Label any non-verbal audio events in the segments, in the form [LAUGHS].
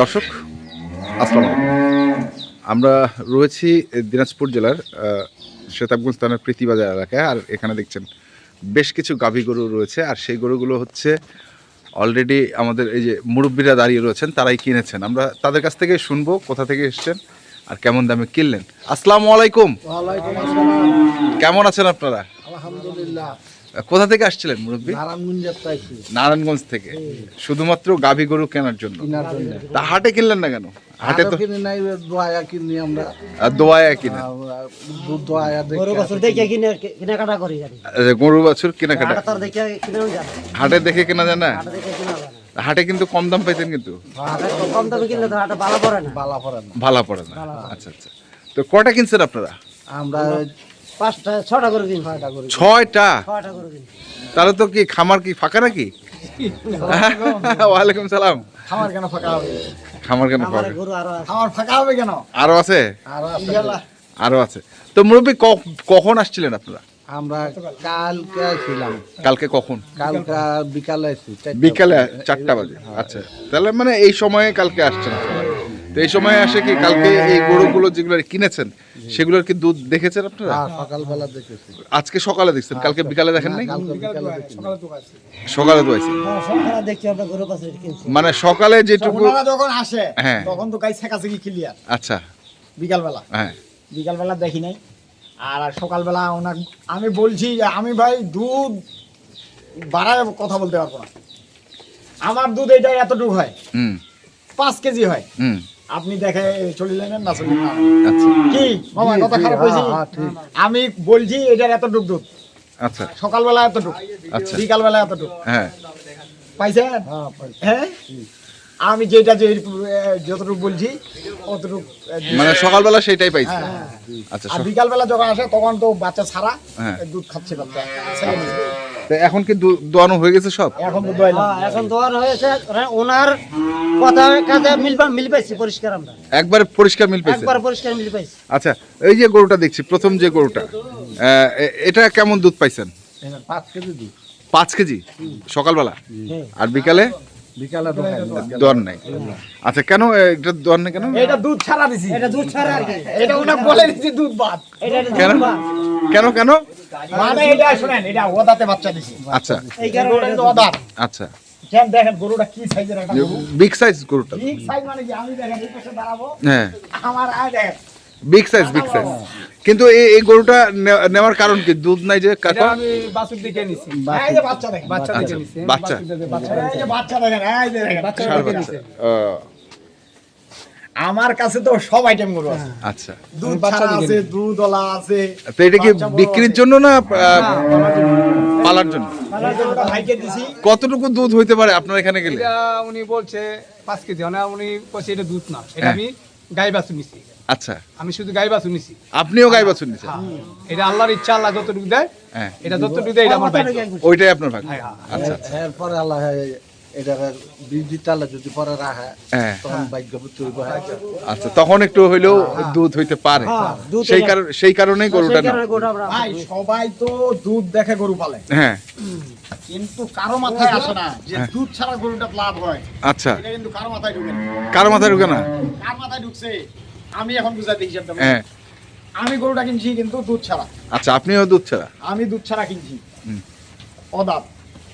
দর্শক আসসালামু আমরা রয়েছি দিনাজপুর জেলার শ্বেতাবগঞ্জ থানার প্রীতিবাজার এলাকায় আর এখানে দেখছেন বেশ কিছু গাভী গরু রয়েছে আর সেই গরুগুলো হচ্ছে অলরেডি আমাদের এই যে মুরব্বীরা দাঁড়িয়ে রয়েছেন তারাই কিনেছেন। আমরা তাদের কাছ থেকে শুনব কোথা থেকে এসছেন আর কেমন দামে কিনলেন। আসসালামু আলাইকুম। ওয়ালাইকুম কেমন আছেন আপনারা? আলহামদুলিল্লাহ। কোথা থেকে আসছিলেন মুরব্বী? নারায়ণগঞ্জ থেকে। শুধুমাত্র গাভী গরু কেনার জন্য। তা হাটে কিনলেন না কেন? হাটে তো কিনে নাই দোয়া কিনি আমরা। আর কিনা? দোয়া গরু কিনে। গরু বাছুর কেনাকাটা হাটা দেখে কিনেও জানে হাটে দেখে কেনা যায় না? হাটা কিন্তু কম দাম পাইতেন কিন্তু। কম দামে কিনলে তো হাটা ভালো পড়ে না। বালা পড়ে না। ভালা পড়ে না। আচ্ছা আচ্ছা। তো কটা কিনছেন আপনারা? আমরা পাঁচটা ছটা করে কিনছি ছয়টা করি ছয়টা? ছয়টা করে কিনছি তাহলে তো কি খামার কি ফাঁকা নাকি? [LAUGHS] ওয়ালাইকুম সালাম। খামার কেন ফাঁকা হবে? খামার কেন ফাঁকা? আরও আছে। খামার ফাঁকা হবে কেন? আরও আছে? আর আরও আছে। তো মুরব্বী কখন আসছিলেন আপনারা? আমরা কালকে ছিলাম কালকে কখন? কালকে বিকালে বিকালে চারটা বাজে। আচ্ছা। তাহলে মানে এই সময়ে কালকে আসছেন আপনারা। তো এই সময় আসে কি কালকে এই গরুগুলো যেগুলো কিনেছেন সেগুলোর কি দুধ দেখেছেন আপনারা? হ্যাঁ, সকালবেলা দেখেছি। আজকে সকালে দেখছেন কালকে বিকালে দেখেন নাই? সকালে পাশে কিনছি। মানে সকালে যেটুকু যখন আসে হ্যাঁ। তখন তো গাই ছেঁকাছেঁকি ক্লিয়ার আচ্ছা। বিকালবেলা। হ্যাঁ। বিকালবেলা দেখি নাই। আর সকালবেলা ওনার আমি বলছি যে আমি ভাই দুধ বাড়ায় কথা বলতে পারব না। আমার দুধ এটা এতটুকু হয়। হুম। পাঁচ কেজি হয়। হুম। আপনি দেখে চলিলেন না চলিলেন না। আচ্ছা। কি? মামা কথা খারাপ হয়েছে? হ্যাঁ, হ্যাঁ। আমি বলছি এটার এতটুক দুধ আচ্ছা। সকালবেলা এতটুক আচ্ছা। বিকালবেলা এতটুক হ্যাঁ। পাইছেন? হ্যাঁ, হ্যাঁ? আমি যেটা যে যতটুকু বলছি অতটুকু মানে সকালবেলা সেটাই পাইছে। হ্যাঁ, আচ্ছা আর বিকালবেলা যখন আসে তখন তো বাচ্চা ছাড়া হ্যাঁ। দুধ খাচ্ছে বাচ্চা। ছেলে মেয়ে। তো এখন কি দু- দোয়ানো হয়ে গেছে সব? এখন হ্যাঁ, এখন দোয়ার হয়েছে। ওনার কথা কাজে মিল মিল পাইছি পরিষ্কার আমরা। একবারে পরিষ্কার মিল পেয়েছে একবার পরিষ্কার মিল পাইছি। আচ্ছা এই যে গরুটা দেখছি প্রথম যে গরুটা এটা কেমন দুধ পাইছেন? এটা পাঁচ কেজি দুধ। পাঁচ কেজি? সকালবেলা। আর বিকালে? বিকালে দোয়ার নাই। আচ্ছা কেন এটা দোয়ার নাই কেন? এটা দুধ ছাড়া দিছি। এটা দুধ ছাড়া আর কি। এটা ওনা বলে দিছি দুধ বাদ। এটা কেন? বা- কেন কেন? মানে এটা শুনেন এটা ওদাতে বাচ্চা দিছি। আচ্ছা। এই কারণে এটা ওদার। আচ্ছা। কেন দেখেন গরুটা কি সাইজের একটা বিগ সাইজ গরুটা। ঠিক সাইজ মানে কি আমি দেখেন এই পাশে দাঁড়াবো হ্যাঁ। আমার আয় দেখেন। বিগ সাইজ বিগ সাইজ কিন্তু এই এই গরুটা নেওয়ার কারণ কি? দুধ নাই যে কাকা? আমি বাছুর দিকে নিছি। এই যে বাচ্চা দেখেন বাচ্চা আচ্ছা, দিকে নিছি। বাচ্চা। এই যে বাচ্চা দেখেন এই যে দেখেন বাচ্চা ও, আমার কাছে তো সব আইটেম গরু আছে। আচ্ছা। দুধ বাচ্চা আছে দুধওয়ালা আছে তো এটা কি বিক্রির জন্য না পালার জন্য। পালার দিছি। কতটুকু দুধ হইতে পারে আপনার এখানে গেলে? উনি বলছে পাঁচ কেজি মানে উনি বলছে এটা দুধ না এটা হ্যাঁ। আমি গাই বাছুর নিছি। আচ্ছা। আমি শুধু গাই বাছুর নিছি। আপনিও গাই বাছুর নিছেন? এটা আল্লাহর ইচ্ছা আল্লাহ যতটুকু দেয় হ্যাঁ। এটা যতটুকু দেয় এটা আমার ভাগ্য ওইটাই আপনার ভাগ হ্যাঁ, হ্যাঁ। আচ্ছা। এরপরে আল্লাহ এটা বীজ তালে যদি পরে রাখে হ্যাঁ। তখন তৈরি আচ্ছা তখন একটু হইলেও দুধ হইতে পারে। হ্যাঁ, সেই কারণে সেই কারণেই গরুটা না। কারণে গরুটা আমরা ভাই সবাই তো দুধ দেখে গরু পালে। হ্যাঁ। কিন্তু কারও মাথায় আসে না যে দুধ ছাড়া গরুটা লাভ হয়। আচ্ছা। এটা কিন্তু কারও মাথায় ঢুকে না। কার মাথায় ঢুকে না? কার মাথায় ঢুকছে? আমি এখন বুঝাতে। হ্যাঁ। আমি গরুটা কিনছি কিন্তু দুধ ছাড়া। আচ্ছা আপনিও দুধ ছাড়া? আমি দুধ ছাড়া কিনছি। হুম।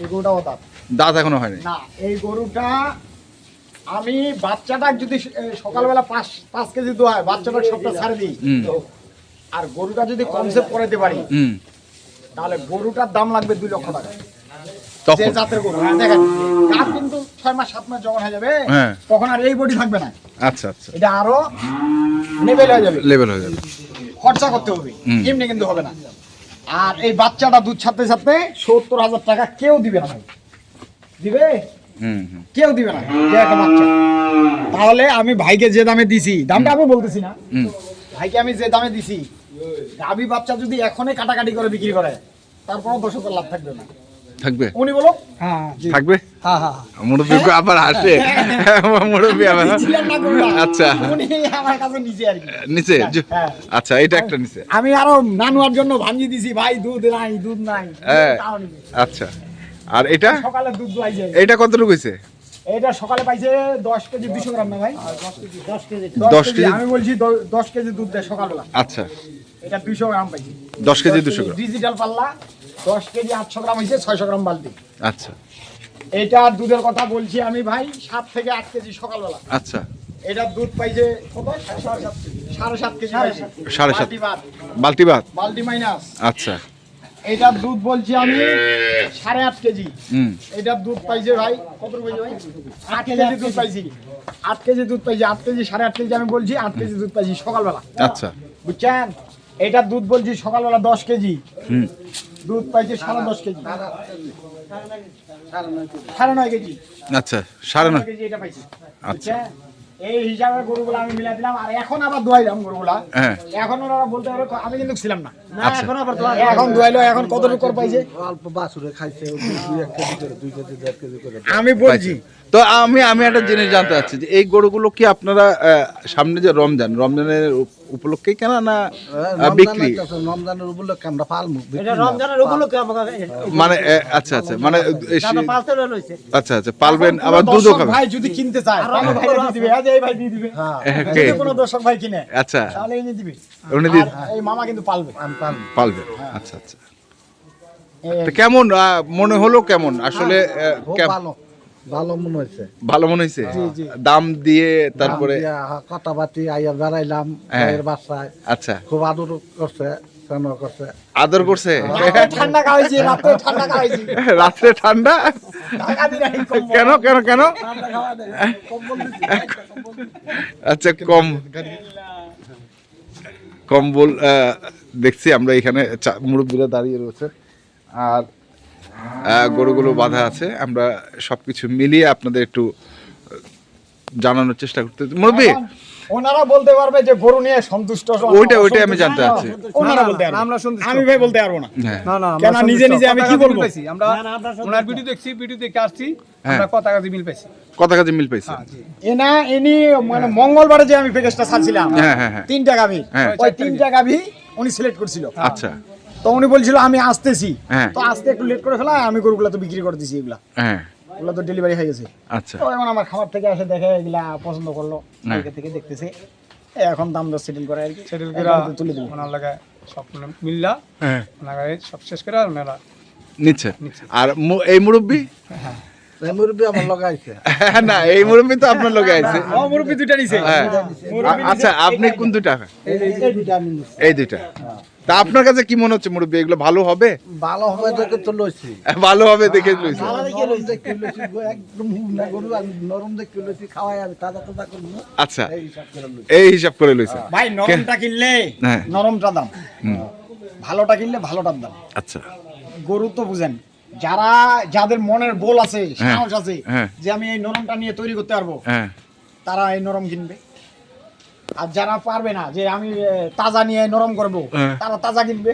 এই গরুটা অদাত দাঁত। এখনও হয়নি? না এই গরুটা আমি বাচ্চাটা যদি সকালবেলা পাঁচ পাঁচ কেজি দোয়ায় বাচ্চাটা সবটা ছাড়ে দিই। আর গরুটা যদি কনসেপ্ট করাইতে পারি তাহলে গরুটার দাম লাগবে দুই লক্ষ টাকা। যে জাতের গরু হ্যাঁ দেখেন কার কিন্তু ছয় মাস সাত মাস যখন হয়ে যাবে হ্যাঁ। তখন আর এই বডি থাকবে না। আচ্ছা আচ্ছা। এটা আরও লেভেল হয়ে যাবে। লেভেল হয়ে যাবে। খরচা করতে হবে। এমনি কিন্তু হবে না। আর এই বাচ্চাটা দুধ ছাড়তে ছাড়তে সত্তর হাজার টাকা কেউ দিবে না ভাই। দিবে? হুম হুম। কেউ দিবে না। একটা বাচ্চা। তাহলে আমি ভাইকে যে দামে দিছি দামটা আমি বলতেছি না। ভাইকে আমি যে দামে দিছি গাভী বাচ্চা যদি এখনই কাটাকাটি করে বিক্রি করে তারপরও দশ হাজার লাভ থাকবে না। থাকবে? উনি বলো। হ্যাঁ থাকবে? হ্যাঁ হ্যাঁ। মুরব্বী আবার আসে মুরব্বী আবার। আচ্ছা। উনি আমার কাছে নিচে আর কি। নিচে? হ্যাঁ। আচ্ছা এটা একটা নিচে। আমি আরও নানুয়ার জন্য ভাঙিয়ে দিছি ভাই দুধ নাই দুধ নাই। হ্যাঁ। আচ্ছা। আর এটা? সকালে দুধ দোয়াই যায় এটা কতটুকু হয়েছে? এটা সকালে পাইছে দশ কেজি দুশো গ্রাম না ভাই? দশ কেজি দশ কেজি? আমি বলছি দ- দশ কেজি দুধ দেয় সকালবেলা। আচ্ছা। এটা দুশো গ্রাম পাইছি। দশ কেজি দুশো গ্রাম। ডিজিটাল পাল্লা। দশ কেজি আটশো গ্রাম হয়েছে ছয়শো গ্রাম বালতি। আচ্ছা। এটা দুধের কথা বলছি আমি ভাই সাত থেকে আট কেজি সকালবেলা। আচ্ছা। এটার দুধ পাইছে কত? সাড়ে সাত কেজি সাড়ে সাত। সাড়ে বালতি বাদ, বালতি ভাত? বালতি মাইনাস। আচ্ছা। এটার দুধ বলছি আমি সাড়ে আট কেজি। হুম। এটার দুধ পাইছে ভাই কত পাইছে ভাই? আট কেজি দুধ পাইছি। আট কেজি দুধ পাইছি আট কেজি সাড়ে আট কেজি আমি বলছি আট কেজি দুধ পাইছি সকালবেলা। আচ্ছা। বুঝছেন? এটার দুধ বলছি সকালবেলা দশ কেজি। দুধ পাইছে সাড়ে দশ কেজি। সাড়ে নয় কেজি। আচ্ছা সাড়ে নয়। কেজি এটা পাইছি। আচ্ছা। এই হিসাবে গরুগুলো আমি মিলাই দিলাম। আর এখন আবার দোয়াইলাম গরুগুলা। হ্যাঁ। এখন ওরা বলতে পারবে আমি কিন্তু ছিলাম না। না আচ্ছা। এখন আবার এখন দোয়াইলো এখন কতটুকু করে পাইছে? অল্প বাছুরে খাইছে ওই দুই এক কেজি করে দুই কেজি দেড় কেজি করে। আমি বলছি তো আমি আমি একটা জিনিস জানতে চাচ্ছি যে এই গরুগুলো কি আপনারা সামনে যে রমজান রমজানের উপলক্ষে উপলক্ষেই কেনা না বিক্রি? রমজানের উপলক্ষে আমরা পালমু এটা রমজানের উপলক্ষে আমাকে মানে আচ্ছা আচ্ছা মানে এই পালতে রয়েছে আচ্ছা আচ্ছা পালবেন আবার দুধও খাবেন। ভাই যদি কিনতে চায় আর আমার দিয়ে দিবে হ্যাঁ যে এই ভাই দিয়ে দিবে। হ্যাঁ, কে? কোনো দর্শক ভাই কিনে আচ্ছা। তাহলে এনে দিবে। উনি দি- আর এই মামা কিন্তু পালবে। আমি পালমু পালবেন আচ্ছা আচ্ছা। কেমন মনে হলো কেমন? আসলে ভালো। ভালো মনে হয়েছে। ভালো মনে হয়েছে? দাম দিয়ে তারপরে? হ্যাঁ, কথাবার্তি আইয়া বেড়াইলাম হ্যাঁ। এর বাসায়। আচ্ছা। খুব আদর করছে আদর করছে? ঠান্ডা খাওয়াইছি রাতে ঠান্ডা খাওয়াইছি। রাত্রে ঠান্ডা। [LAUGHS] কেন কেন কেন। আচ্ছা কম। কম্বল দেখছি আমরা এখানে মুরব্বীরা দাঁড়িয়ে রয়েছে। আর গরুগুলো বাঁধা আছে। আমরা সবকিছু মিলিয়ে আপনাদের একটু জানানোর চেষ্টা করতে মুরব্বী! ওনারা বলতে পারবে যে গরু নিয়ে সন্তুষ্ট ওইটা ওইটাই আমি জানতে চাচ্ছি। ওনারা বলতে পারবে। আমরা সন্তুষ্ট। আমি ভাই বলতে পারব না। হ্যাঁ। না না কেন নিজে নিজে আমি কি বলব? আমরা। ওনার ভিডিও দেখছি ভিডিও দেখে আসছি। হ্যাঁ। আমরা কথা কাজে মিল পাইছি। কথা কাজে মিল পাইছে। হ্যাঁ, এনা ইনি মানে মঙ্গলবারে যে আমি প্যাকেজটা ছাড়ছিলাম হ্যাঁ, হ্যাঁ, হ্যাঁ। তিনটা গাভি। হ্যাঁ। ওই তিনটা গাভি উনি সিলেক্ট করছিল। আচ্ছা। তো উনি বলছিল আমি আসতেছি। হ্যাঁ। তো আসতে একটু লেট করে ফেলা আমি গরুগুলা তো বিক্রি করে দিছি এগুলা। হ্যাঁ। ওগুলা তো ডেলিভারি হয়ে গেছে। আচ্ছা। তো এখন আমার খাবার থেকে এসে দেখে এগুলা পছন্দ করল। হ্যাঁ। কালকে থেকে দেখতেছে। এখন দাম দর সেটেল করে আর কি। সেটেল করে তুলে দেবো। ওনার লাগে সব মানে মিললা। হ্যাঁ। ওনার সব শেষ করে আর ওনারা নিচ্ছে। আর এই মুরব্বী? এই মুরব্বী আমার লগাইছে [LAUGHS] না এই মুরব্বী তো আপনার লোকে আছে ও মুরব্বি দুইটা নিছে। হ্যাঁ। আচ্ছা আপনি কোন দুটা এই এই দুইটা এই দুইটা। তা আপনার কাছে কি মনে হচ্ছে মুরব্বী এগুলো ভালো হবে? ভালো হবে দেখে তো লইছি। ভালো হবে দেখে লইছে। নরম দেখে লইছি একদম হুগনা গরু আমি নরম দেখে লইছি খাওয়াই আমি তাজা তাজা করব। আচ্ছা। এই হিসাব করে লইছি। এই হিসাব করে লইছে ভাই নরমটা কিনলে হ্যাঁ। নরমটা দাম। ভালোটা কিনলে ভালোটার দাম। আচ্ছা। গরু তো বুঝেন যারা যাদের মনের বল আছে হ্যাঁ, সাহস আছে হ্যাঁ। যে আমি এই নরমটা নিয়ে তৈরি করতে পারব হ্যাঁ। তারা এই নরম কিনবে। আর যারা পারবে না যে আমি তাজা নিয়ে নরম করব হ্যাঁ। তারা তাজা কিনবে।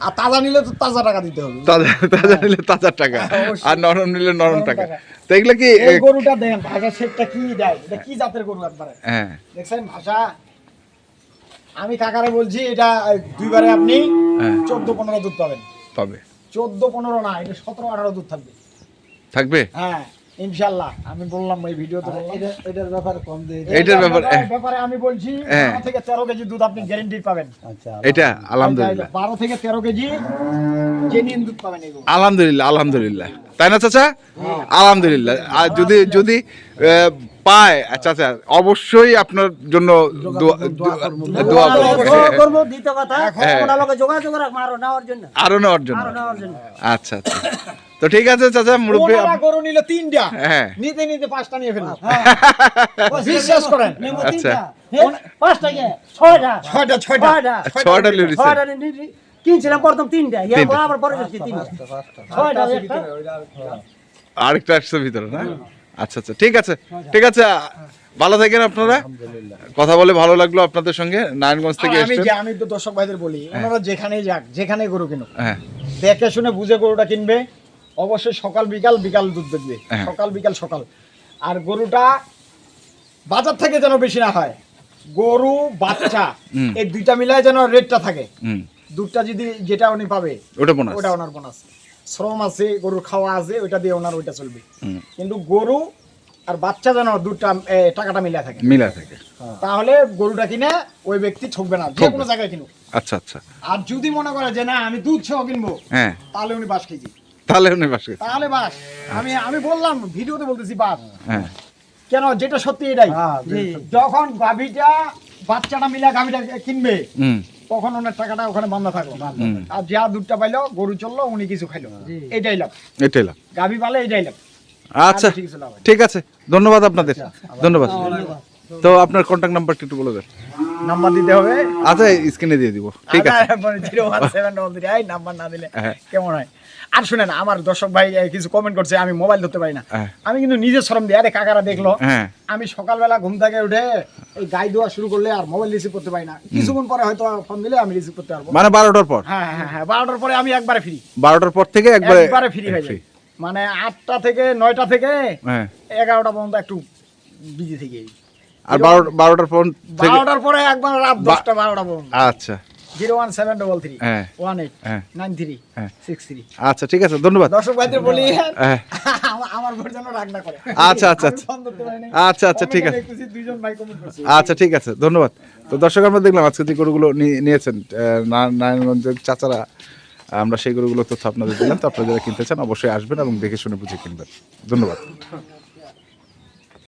আর তাজা নিলে তো তাজা টাকা দিতে হবে। তাজা তাজা নিলে তাজা টাকা আর নরম নিলে নরম টাকা। টাকা। তো এগুলো কি গরুটা দেখেন ভাষা কি দেয়? এটা কি জাতের গরু একবারে? হ্যাঁ। দেখছেন ভাষা? আমি কাকারে বলছি এটা দুইবারে আপনি হ্যাঁ। চোদ্দ পনেরো দুধ পাবেন। পাবে। চোদ্দ পনেরো না এটা সতেরো আঠারো দুধ থাকবে। থাকবে? হ্যাঁ। ইনশাল্লাহ আমি বললাম এই ভিডিওতে বললাম। এটার ব্যাপারে কম দিয়ে এটার ব্যাপারে- আমি বলছি হ্যাঁ। বারো থেকে তেরো কেজি দুধ আপনি গ্যারেন্টি পাবেন। আচ্ছা এটা আলহামদুলিল্লাহ। বারো থেকে তেরো কেজি জেনুইন দুধ পাবেন এগুলো। আলহামদুলিল্লাহ আলহামদুলিল্লাহ। তাই না চাচা? আলহামদুলিল্লাহ। আর যদি যদি পায়। চাচা অবশ্যই আপনার জন্য দোয়া- করব। দ্বিতীয় কথা হ্যাঁ। যোগাযোগ রাখব আরও নেওয়ার জন্য। আরও নেওয়ার জন্য। আচ্ছা আচ্ছা। তো ঠিক আছে চাচা মুরব্বী গরু নিল তিনটা। হ্যাঁ। নিতে নিতে পাঁচটা নিয়ে ফেলব বিশ্বাস করেন। আচ্ছা। হ্যাঁ, পাঁচটা কে? ছয়টা। ছয়টা ছয়টা। ছয়টা। ছয়টা কিনছিলাম প্রথম তিনটা। তিনটা। পর আবার পরে তিনটা। ছয়টা একটা। আরেকটা আসছে ভিতরে না? আচ্ছা আচ্ছা ঠিক আছে ঠিক আছে ভালো থাকেন আপনারা। কথা বলে ভালো লাগল আপনাদের সঙ্গে নারায়ণগঞ্জ থেকে আমি যে আমি তো দর্শক ভাইদের বলি ওনারা যেখানেই যাক যেখানে গরু কিনুক। হ্যাঁ। দেখে শুনে বুঝে গরুটা কিনবে অবশ্যই সকাল বিকাল বিকাল দুধ দেখবে হ্যাঁ। সকাল বিকাল সকাল। আর গরুটা বাজার থেকে যেন বেশি না হয় গরু বাচ্চা এই দুইটা মিলায় যেন রেটটা থাকে। দুধটা যদি যেটা উনি পাবে ওটা বোনাস ওটা ওনার বোনাস শ্রম আছে গরুর খাওয়া আছে ওইটা দিয়ে ওনার ওইটা চলবে। কিন্তু গরু আর বাচ্চা যেন দুধটা এ, টাকাটা মিলে থাকে। মিলা থেকে। তাহলে গরুটা কিনে ওই ব্যক্তি ঠকবে না যে কোনো জায়গায় কিনুক। আচ্ছা আচ্ছা। আর যদি মনে করে যে না আমি দুধ সহ কিনবো হ্যাঁ। তাহলে উনি বাস কেজি তাহলে উনি বাস গেছে তাহলে বাস আমি আমি বললাম ভিডিওতে বলতেছি বাস হ্যাঁ। কেন? যেটা সত্যি এটাই। হ্যাঁ, যখন গাভীটা বাচ্চাটা মিলে গাভীটা কিনবে তখন ওনার টাকাটা ওখানে বান্ধা থাকল। আর যা দুধটা পাইলো গরু চলল উনি কিছু খাইলো। এটাই লাভ। এটাই লাভ। গাভি পালে এটাই লাভ। আচ্ছা। ঠিক আছে। ধন্যবাদ আপনাদের। ধন্যবাদ। তো আপনার কন্ট্যাক্ট নাম্বারটা একটু বলে দেন। নাম্বার দিতে হবে। আচ্ছা স্ক্রিনে দিয়ে দিব। ঠিক আছে। Zero one seven double three এই নাম্বার না দিলে হ্যাঁ। কেমন হয়? আর শুনেন আমার দর্শক ভাই কিছু কমেন্ট করছে আমি মোবাইল ধরতে পারি না। হ্যাঁ। আমি কিন্তু নিজে শ্রম দিই আরে কাকারা দেখল হ্যাঁ। আমি সকালবেলা ঘুম থেকে উঠে এই গাই দেওয়া শুরু করলে আর মোবাইল রিসিভ করতে পারি না। কিছুক্ষণ পরে হয়তো ফোন দিলে আমি রিসিভ করতে পারব। মানে বারোটার পর? হ্যাঁ হ্যাঁ হ্যাঁ বারোটার পরে আমি একবারে ফ্রি বারোটার পর থেকে একবারে একবারে ফ্রি হয়ে যায়। মানে আটটা থেকে নয়টা থেকে হ্যাঁ। এগারোটা পর্যন্ত একটু বিজি থেকে আর বারো বারোটার পর বারোটার পরে একবার রাত দশটা বারোটা পর্যন্ত। আচ্ছা। আচ্ছা ঠিক আছে ধন্যবাদ। দর্শক ভাইদের বলি হ্যাঁ। আমার- আমার যেন রাগ না করে। আচ্ছা, আচ্ছা, আচ্ছা। আচ্ছা, আচ্ছা, ঠিক আছে। আচ্ছা ঠিক আছে ধন্যবাদ। তো দর্শক আমরা দেখলাম আজকে যে গরুগুলো নিয়ে- নিয়েছেন নারায়ণগঞ্জের চাচারা আমরা সেই গরুগুলো তথ্য আপনাদের দিলাম। তো আপনারা যারা কিনতে চান অবশ্যই আসবেন এবং দেখে শুনে বুঝে কিনবেন। ধন্যবাদ।